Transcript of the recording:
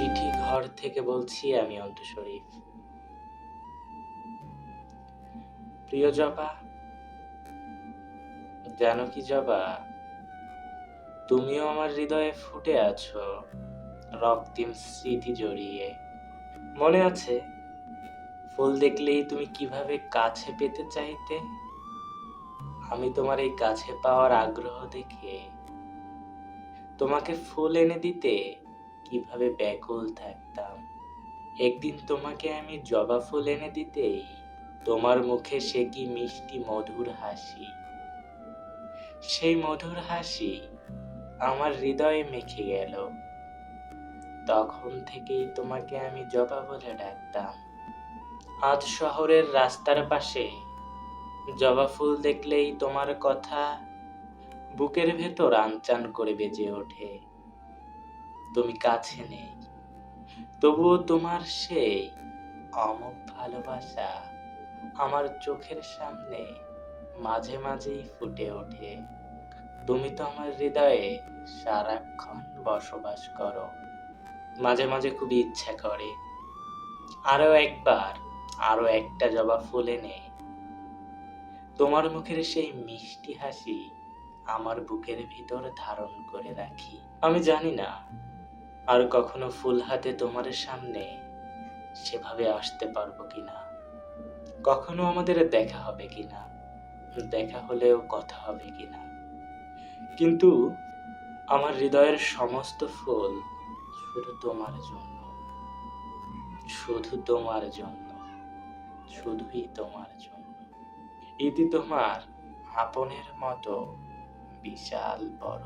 চিঠি ঘর থেকে বলছি, আমি অন্তু শরীফ প্রিয় জবা, জানো কি জবা? তুমিও আমার হৃদয়ে ফুটে আছো, রক্তিম স্মৃতি জড়িয়ে। মনে আছে, ফুল দেখলেই তুমি কীভাবে কাছে পেতে চাইতে? আমি তোমার এই কাছে পাওয়ার আগ্রহ দেখে, তোমাকে ফুল এনে দিতে কীভাবে ব্যাকুল থাকতাম? একদিন তোমাকে আমি জবা ফুল এনে দিতেই তোমার মুখে সে কি মিষ্টি মধুর হাসি? সেই মধুর হাসি আমার হৃদয়ে মেখে গেল। তখন থেকেই তোমাকে আমি জবা বলে ডাকতাম। আজ শহরের রাস্তার পাশে জবা ফুল দেখলেই তোমার কথা বুকের ভেতর আনচান করে বেজে ওঠে। তুমি কাছে নেই। তবুও তোমার সেই অমুক ভালোবাসা আমার চোখের সামনে মাঝে মাঝেই ফুটে ওঠে। তুমি তো আমার হৃদয়ে সারাক্ষণ বসবাস করো। মাঝে মাঝে খুবই ইচ্ছা করে। আরও একবার, আরও একটা জবা ফুল এনে। তোমার মুখের সেই মিষ্টি হাসি আমার বুকের ভিতর ধারণ করে রাখি। আমি জানি না আর কখনো ফুল হাতে তোমার সামনে সেভাবে আসতে পারব কিনা? কখনো আমাদের দেখা হবে কিনা? দেখা হলেও কথা হবে কিনা? কিন্তু আমার হৃদয়ের সমস্ত ফুল শুধু তোমার জন্য। শুধু তোমার জন্য। শুধুই তোমার জন্য। ইতি তোমার আপনের মতো বিশাল বড়